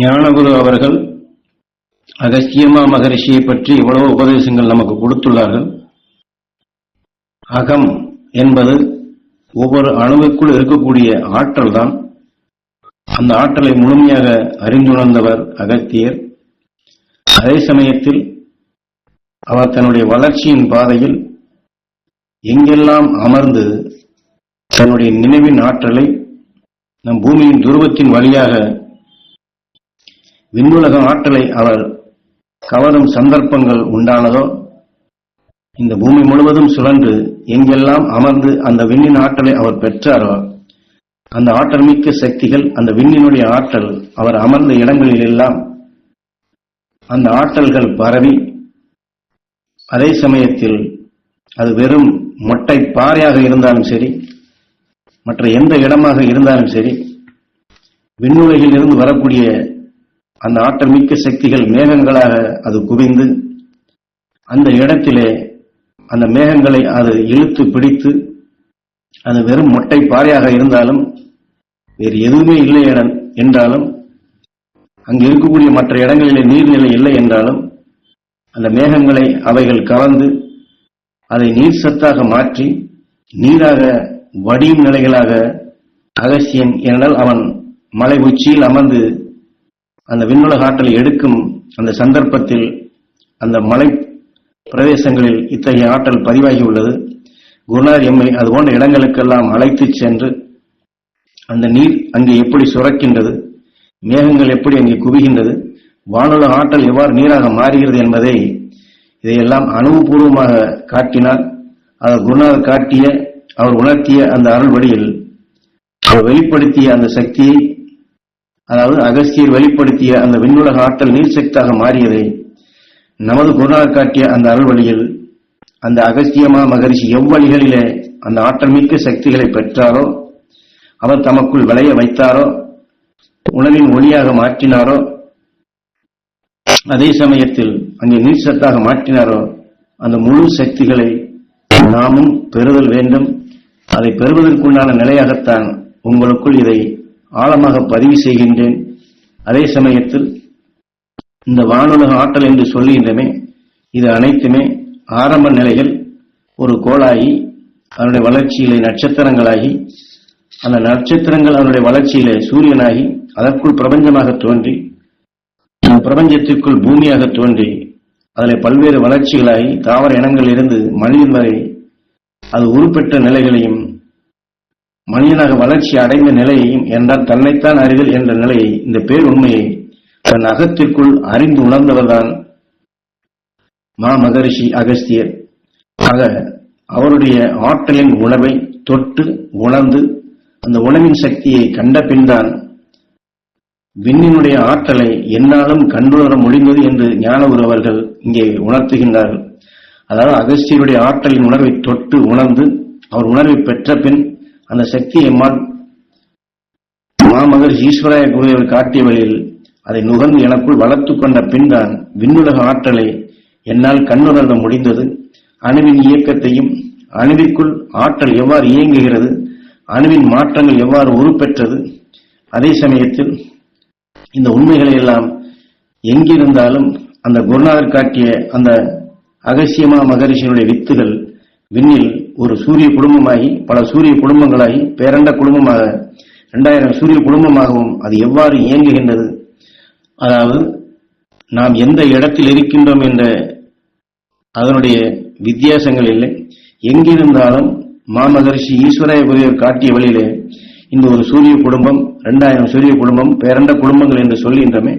ஞானகுரு அவர்கள் அகஸ்தியமா மகரிஷியை பற்றி எவ்வளவோ உபதேசங்கள் நமக்கு கொடுத்துள்ளார்கள். அகம் என்பது ஒவ்வொரு அணுவுக்குள் இருக்கக்கூடிய ஆற்றல் தான். அந்த ஆற்றலை முழுமையாக அறிந்துணர்ந்தவர் அகத்தியர். அதே சமயத்தில் அவர் தன்னுடைய வளர்ச்சியின் பாதையில் எங்கெல்லாம் அமர்ந்து தன்னுடைய நினைவின் ஆற்றலை நம் பூமியின் துருவத்தின் வழியாக விண்ணுலக ஆற்றலை அவர் கவரும் சந்தர்ப்பங்கள் உண்டானதோ? இந்த பூமி முழுவதும் சுழன்று எங்கெல்லாம் அமர்ந்து அந்த விண்ணின் ஆற்றலை அவர் பெற்றாரோ அந்த ஆற்றல் மிக்க சக்திகள் அந்த விண்ணினுடைய ஆற்றல் அவர் அமர்ந்த இடங்களில் எல்லாம் அந்த ஆற்றல்கள் பரவி அதே சமயத்தில் அது வெறும் மொட்டை பாறையாக இருந்தாலும் சரி மற்ற எந்த இடமாக இருந்தாலும் சரி விண்ணுலகில் இருந்து வரக்கூடிய அந்த ஆற்றல் மிக்க சக்திகள் மேகங்களாக அது குவிந்து அந்த இடத்திலே அந்த மேகங்களை அது இழுத்து பிடித்து அது வெறும் மொட்டை பாறையாக இருந்தாலும் வேறு எதுவுமே இல்லை என- என்றாலும் அங்கு இருக்கக்கூடிய மற்ற இடங்களிலே நீர்நிலை இல்லை என்றாலும் அந்த மேகங்களை அவைகள் கலந்து அதை நீர் சத்தாக மாற்றி நீராக வடியும் நிலைகளாக அகசியன் ஏனால் அவன் மலை உச்சியில் அமர்ந்து அந்த விண்ணுலக ஆற்றலை எடுக்கும் அந்த சந்தர்ப்பத்தில் அந்த மலை பிரதேசங்களில் இத்தகைய ஆற்றல் பதிவாகி உள்ளது. குருநார் எம்மை அது போன்ற இடங்களுக்கெல்லாம் அழைத்துச் சென்று அந்த நீர் அங்கே எப்படி சுரக்கின்றது மேகங்கள் எப்படி அங்கே குவிகின்றது வானுலக ஆற்றல் எவ்வாறு நீராக மாறுகிறது என்பதை இதையெல்லாம் அனுபவபூர்வமாக காட்டினார். அவர் குருநாதர் காட்டிய அவர் உணர்த்திய அந்த அருள் வழியில் அவர் வெளிப்படுத்திய அந்த சக்தியை அதாவது அகஸ்தியர் வெளிப்படுத்திய அந்த விண்ணுலக ஆற்றல் நீர் சக்தியாக மாறியதை. நமது குருநாள் காட்டிய அந்த அருள் வழியில் அந்த அகஸ்தியமா மகரிஷி எவ்வழிகளிலே அந்த ஆற்றல் மிக்க சக்திகளை பெற்றாரோ அவர் தமக்குள் விளைய வைத்தாரோ உணவின் ஒளியாக மாற்றினாரோ அதே சமயத்தில் அங்கே நீர் சத்தாக மாற்றினாரோ அந்த முழு சக்திகளை நாமும் பெறுதல் வேண்டும். அதை பெறுவதற்குண்டான நிலையாகத்தான் உங்களுக்குள் இதை ஆழமாக பதிவு செய்கின்றேன். அதே சமயத்தில் இந்த வானுலக ஆற்றல் என்று சொல்லுகின்றமே இது அனைத்துமே ஆரம்ப நிலைகள். ஒரு கோளாகி அதனுடைய வளர்ச்சியிலே நட்சத்திரங்களாகி அந்த நட்சத்திரங்கள் அதனுடைய வளர்ச்சியிலே சூரியனாகி அதற்குள் பிரபஞ்சமாக தோன்றி பிரபஞ்சத்திற்குள் பூமியாக தோன்றி அதில் பல்வேறு வளர்ச்சிகளாகி தாவர இனங்கள் இருந்து மனிதன் வரை அது உருப்பெற்ற நிலைகளையும் மனிதனாக வளர்ச்சி அடைந்த நிலையையும் என்றால் தன்னைத்தான் அறிதல் என்ற நிலையை இந்த பேர் உண்மையை தன் அகத்திற்குள் அறிந்து உணர்ந்தவர்தான் மா மகரிஷி அகஸ்தியர். ஆக அவருடைய ஆற்றலின் உணவை தொட்டு உணர்ந்து அந்த உணவின் சக்தியை கண்ட பின்தான் விண்ணினுடைய ஆற்றலை என்னாலும் கண்டுணர முடிந்தது என்று ஞானகுரு அவர்கள் இங்கே உணர்த்துகின்றார்கள். அதாவது அகஸ்தியருடைய ஆற்றலின் உணர்வை தொட்டு உணர்ந்து அவர் உணர்வை பெற்ற பின் அந்த சக்தி எம்மால் மாமகர் ஈஸ்வராய குருதேவர் காட்டிய வழியில் அதை நுகர்ந்து எனக்குள் வளர்த்துக் கொண்ட பின்தான் விண்ணுலக ஆற்றலை என்னால் கண்ணுணர முடிந்தது. அணுவின் இயக்கத்தையும் அணுவிற்குள் ஆற்றல் எவ்வாறு இயங்குகிறது அணுவின் மாற்றங்கள் எவ்வாறு உருப்பெற்றது அதே சமயத்தில் இந்த உண்மைகளை எல்லாம் எங்கிருந்தாலும் அந்த குருநாதர் காட்டிய அந்த அகசியமா மகரிஷியினுடைய வித்துகள் விண்ணில் ஒரு சூரிய குடும்பமாகி பல சூரிய குடும்பங்களாகி பேரண்ட குடும்பமாக இரண்டாயிரம் சூரிய குடும்பமாகவும் அது எவ்வாறு இயங்குகின்றது? அதாவது நாம் எந்த இடத்தில் இருக்கின்றோம் என்ற அதனுடைய வித்தியாசங்கள் இல்லை. எங்கிருந்தாலும் மாமகரிஷி ஈஸ்வராய குருவர் காட்டிய வழியிலே இந்த ஒரு சூரிய குடும்பம் இரண்டாயிரம் சூரிய குடும்பம் பேரண்ட குடும்பங்கள் என்று சொல்கின்றமே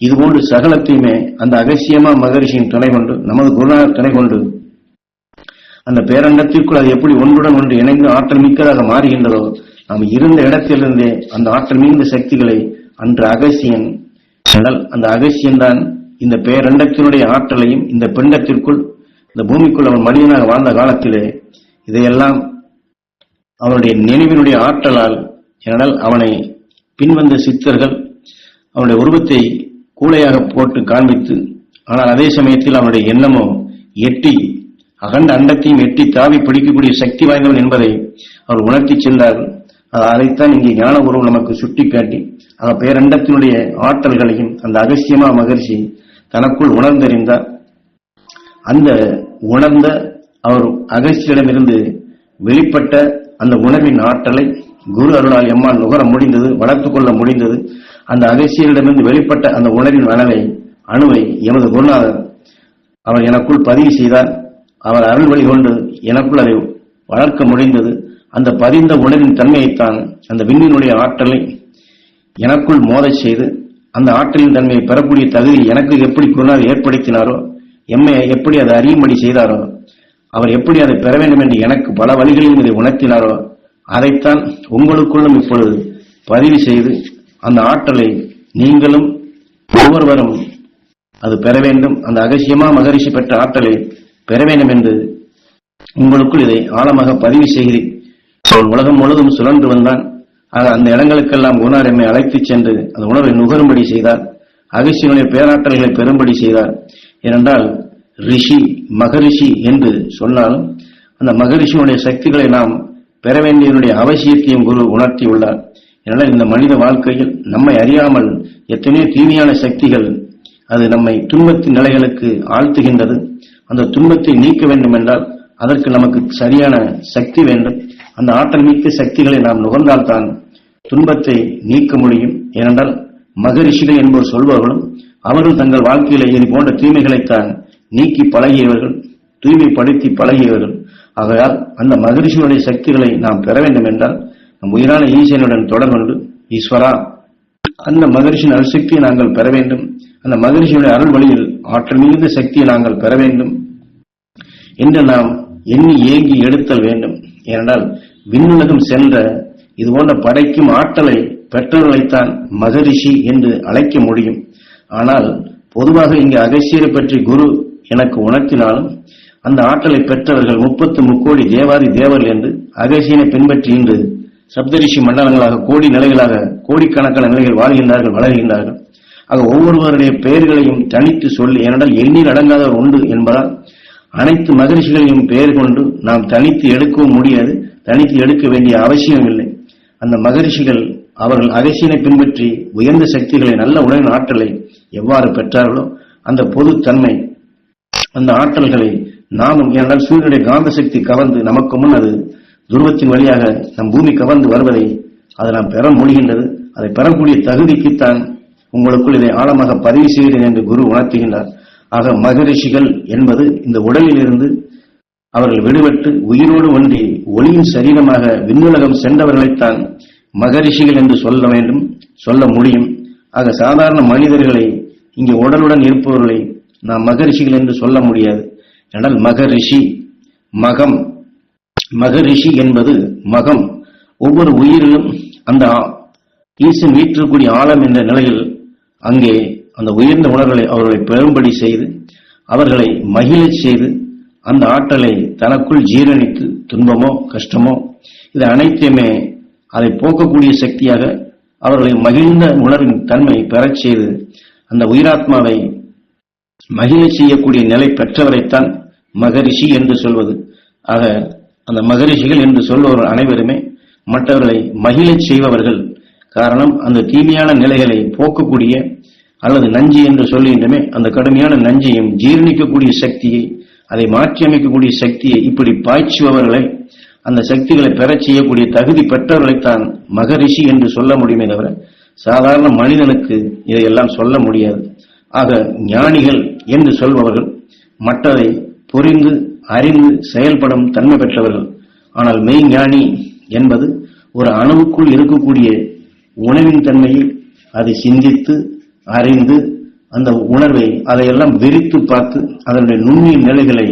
இதுபோன்று சகலத்தையுமே அந்த அகசியமா மகரிஷியின் துணை கொண்டு நமது குருநாதர் துணை கொண்டு அந்த பேரண்டத்திற்குள் அது எப்படி ஒன்றுடன் ஒன்று இணைந்து ஆற்றல் மிக்கதாக மாறுகின்றதோ நாம் இருந்த இடத்திலிருந்தே அந்த ஆற்றல் மிகுந்த சக்திகளை அன்று அகசியன் என்றால் அந்த அகசியன் தான் இந்த பேரண்டத்தினுடைய ஆற்றலையும் இந்த பிண்டத்திற்குள் இந்த பூமிக்குள் அவன் மனிதனாக வாழ்ந்த காலத்திலே இதையெல்லாம் அவனுடைய நினைவினுடைய ஆற்றலால் ஏனென்றால் அவனை பின்வந்த சித்தர்கள் அவனுடைய உருவத்தை கூளையாக போட்டு காண்பித்து ஆனால் அதே சமயத்தில் அவனுடைய எண்ணமோ எட்டி அகண்ட அண்டத்தையும் எட்டி தாவி பிடிக்கக்கூடிய சக்தி வாய்ந்தவன் என்பதை அவர் உணர்த்தி சென்றார்கள் அதைத்தான் இங்கே ஞானகுரு நமக்கு சுட்டிக்காட்டி அந்த பேரண்டத்தினுடைய ஆற்றல்களையும் அந்த அகசியமா மகர்ஷி தனக்குள் உணர்ந்தறிந்தார். அந்த உணர்ந்த அவர் அகசியிடமிருந்து வெளிப்பட்ட அந்த உணர்வின் ஆற்றலை குரு அருளால் எம்மால் நுகர முடிந்தது வளர்த்து கொள்ள முடிந்தது. அந்த அகசியரிடமிருந்து வெளிப்பட்ட அந்த உணர்வின் அணவை அணுவை எமது குருநாதர் அவர் எனக்குள் பதிவு செய்தார். அவர் அருள் வழி கொண்டு எனக்குள் அதை வளர்க்க முடிந்தது. அந்த பதிந்த உணர்வின் தன்மையைத்தான் அந்த விண்ணினுடைய ஆற்றலை எனக்குள் மோதச் செய்து அந்த ஆற்றலின் தன்மையை பெறக்கூடிய தகுதி எனக்கு எப்படி குருநாதர் ஏற்படுத்தினாரோ எம்மை எப்படி அதை அறியும்படி செய்தாரோ அவர் எப்படி அதை பெற வேண்டும் என்று எனக்கு பல வழிகளில் இதை உணர்த்தினாரோ அதைத்தான் உங்களுக்குள்ளும் இப்பொழுது பதிவு செய்து அந்த ஆற்றலை நீங்களும் ஒவ்வொருவரும் அது பெற வேண்டும். அந்த அகசியமா மகரிஷி பெற்ற ஆற்றலை பெற வேண்டும் என்று உங்களுக்குள் இதை ஆழமாக பதிவு செய்கிறேன். உலகம் முழுதும் சுழன்று வந்தான். ஆக அந்த இடங்களுக்கெல்லாம் குணார் எம்மை அழைத்துச் சென்று அந்த உணவை நுகரும்படி செய்தார். அகசியனுடைய பேராற்றல்களை பெறும்படி செய்தார். ஏனென்றால் ரிஷி மகரிஷி என்று சொன்னாலும் அந்த மகரிஷியுடைய சக்திகளை நாம் பெற வேண்டியதனுடைய அவசியத்தையும் குரு உணர்த்தியுள்ளார். ஏனென்றால் இந்த மனித வாழ்க்கையில் நம்மை அறியாமல் எத்தனையோ தீமையான சக்திகள் அது நம்மை துன்பத்தின் நிலைகளுக்கு ஆழ்த்துகின்றது. அந்த துன்பத்தை நீக்க வேண்டும் என்றால் அதற்கு நமக்கு சரியான சக்தி வேண்டும். அந்த ஆற்றல் மிக்க சக்திகளை நாம் நுகர்ந்தால்தான் துன்பத்தை நீக்க முடியும். ஏனென்றால் மகரிஷிகள் என்பவர் சொல்பவர்களும் அவர்கள் தங்கள் வாழ்க்கையில இது போன்ற தீமைகளைத்தான் நீக்கி பழகியவர்கள் தூய்மைப்படுத்தி பழகியவர்கள். ஆகையால் அந்த மகரிஷியுடைய சக்திகளை நாம் பெற வேண்டும் என்றால் நம் உயிரான ஈசனுடன் தொடர்பு ஈஸ்வரா அந்த மகரிஷின் அருள்சக்தியை நாங்கள் பெற வேண்டும். அந்த மகரிஷியுடைய அருள் வழியில் ஆற்றல் மிகுந்த சக்தியை நாங்கள் பெற வேண்டும். என்று நாம் எண்ணி ஏங்கி எடுத்தல் வேண்டும். ஏனென்றால் விண்ணுலகம் சென்ற இது போன்ற படைக்கும் ஆற்றலை பெற்றவர்களைத்தான் மகரிஷி என்று அழைக்க முடியும். ஆனால் பொதுவாக இங்கு அகசியரை பற்றி குரு எனக்கு உணர்த்தினாலும் அந்த ஆற்றலை பெற்றவர்கள் முப்பத்து முக்கோடி தேவாதி தேவர்கள் என்று அகசியனை பின்பற்றி இன்று சப்தரிஷி மண்டலங்களாக கோடி நிலைகளாக கோடிக்கணக்கான நிலைகள் வாழ்கின்றார்கள் வளர்கின்றார்கள். ஆக ஒவ்வொருவருடைய பெயர்களையும் தனித்து சொல்லி ஏனென்றால் எண்ணில் அடங்காதவர் உண்டு என்பதால் அனைத்து மகரிஷிகளையும் பெயர் கொண்டு நாம் தனித்து எடுக்கவும் முடியாது தனித்து எடுக்க வேண்டிய அவசியம் இல்லை அந்த மகரிஷிகள் அவர்கள் அகசியனை பின்பற்றி உயர்ந்த சக்திகளை நல்ல உடல் ஆற்றலை எவ்வாறு பெற்றார்களோ அந்த பொதுத்தன்மை அந்த ஆற்றல்களை நாமும் ஏனால் சூரியனுடைய காந்த சக்தி கவர்ந்து நமக்கு முன் அது துருவத்தின் வழியாக நம் பூமி கவர்ந்து வருவதை அதை நாம் பெற முடிகின்றது. அதை பெறக்கூடிய தகுதிக்குத்தான் உங்களுக்குள் இதை ஆழமாக பதிவு செய்கிறேன் என்று குரு உணர்த்துகின்றார். ஆக மகரிஷிகள் என்பது இந்த உடலிலிருந்து அவர்கள் விடுபட்டு உயிரோடு ஒன்றி ஒளியின் சரீரமாக விண்ணுலகம் சென்றவர்களைத்தான் மகரிஷிகள் என்று சொல்ல வேண்டும் சொல்ல முடியும். ஆக சாதாரண மனிதர்களை இங்கே உடலுடன் இருப்பவர்களை நாம் மகரிஷிகள் என்று சொல்ல முடியாது. ஆனால் மகரிஷி மகம். மகரிஷி என்பது மகம். ஒவ்வொரு உயிரிலும் அந்த ஆ- ஈசன் வீற்றிருக்கக்கூடிய ஆழம் என்ற நிலையில் அங்கே அந்த உயர்ந்த உணர்வுகளை அவர்களை பெரும்படி செய்து அவர்களை மகிழச் செய்து அந்த ஆற்றலை தனக்குள் ஜீரணித்து துன்பமோ கஷ்டமோ இது அனைத்தையுமே அதை போக்கக்கூடிய சக்தியாக அவர்களை மகிழ்ந்த உணர்வின் தன்மை பெறச் செய்து அந்த உயிராத்மாவை மகிழச் செய்யக்கூடிய நிலை பெற்றவரைத்தான் மகரிஷி என்று சொல்வது. ஆக அந்த மகரிஷிகள் என்று சொல்பவர் அனைவருமே மற்றவர்களை மகிழச் செய்பவர்கள். காரணம் அந்த தீமையான நிலைகளை போக்கக்கூடிய அல்லது நஞ்சு என்று சொல்லுகின்றமே அந்த கடுமையான நஞ்சையும் ஜீர்ணிக்கக்கூடிய சக்தியை அதை மாற்றி அமைக்கக்கூடிய சக்தியை இப்படி பாய்ச்சுபவர்களை அந்த சக்திகளை பெறச் செய்யக்கூடிய தகுதி பெற்றவர்களைத்தான் மகரிஷி என்று சொல்ல முடியுமே தவிர சாதாரண மனிதனுக்கு இதையெல்லாம் சொல்ல முடியாது. ஆக ஞானிகள் என்று சொல்பவர்கள் மற்றதை புரிந்து அறிந்து செயல்படும் தன்மை பெற்றவர்கள். ஆனால் மெய்ஞானி என்பது ஒரு அணுவுக்குள் இருக்கக்கூடிய உணவின் தன்மையை அதை சிந்தித்து அறிந்து அந்த உணர்வை அதையெல்லாம் விரித்து பார்த்து அதனுடைய நுண்ணிய நிலைகளை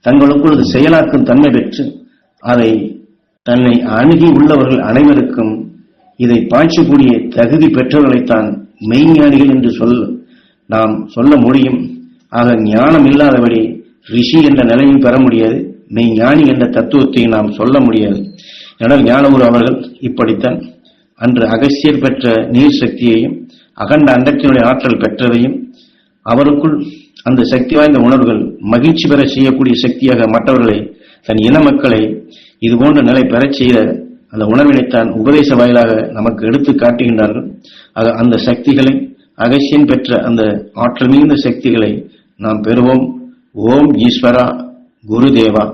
தங்களுக்குள் அது செயலாக்கும் தன்மை பெற்று அதை தன்னை அணுகி உள்ளவர்கள் அனைவருக்கும் இதை பாய்ச்சக்கூடிய தகுதி பெற்றவர்களைத்தான் மெய்ஞானிகள் என்று சொல் நாம் சொல்ல முடியும். ஆக ஞானம் இல்லாதபடி ரிஷி என்ற நிலையும் பெற முடியாது. மெய்ஞானி என்ற தத்துவத்தை நாம் சொல்ல முடியாது. என ஞானகுரு அவர்கள் இப்படித்தான் அன்று அகசியர் பெற்ற நீர் சக்தியையும் அகண்ட அண்டத்தினுடைய ஆற்றல் பெற்றவையும் அவருக்குள் அந்த சக்தி வாய்ந்த உணர்வுகள் மகிழ்ச்சி பெற செய்யக்கூடிய சக்தியாக மற்றவர்களை தன் இன மக்களை இதுபோன்ற நிலை பெறச் செய்த அந்த உணர்வினைத்தான் உபதேச வாயிலாக நமக்கு எடுத்து காட்டுகின்றார்கள். ஆக அந்த சக்திகளை அகசியம் பெற்ற அந்த ஆற்றல் மிகுந்த சக்திகளை நாம் பெறுவோம். ஓம் ஈஸ்வரா குருதேவா.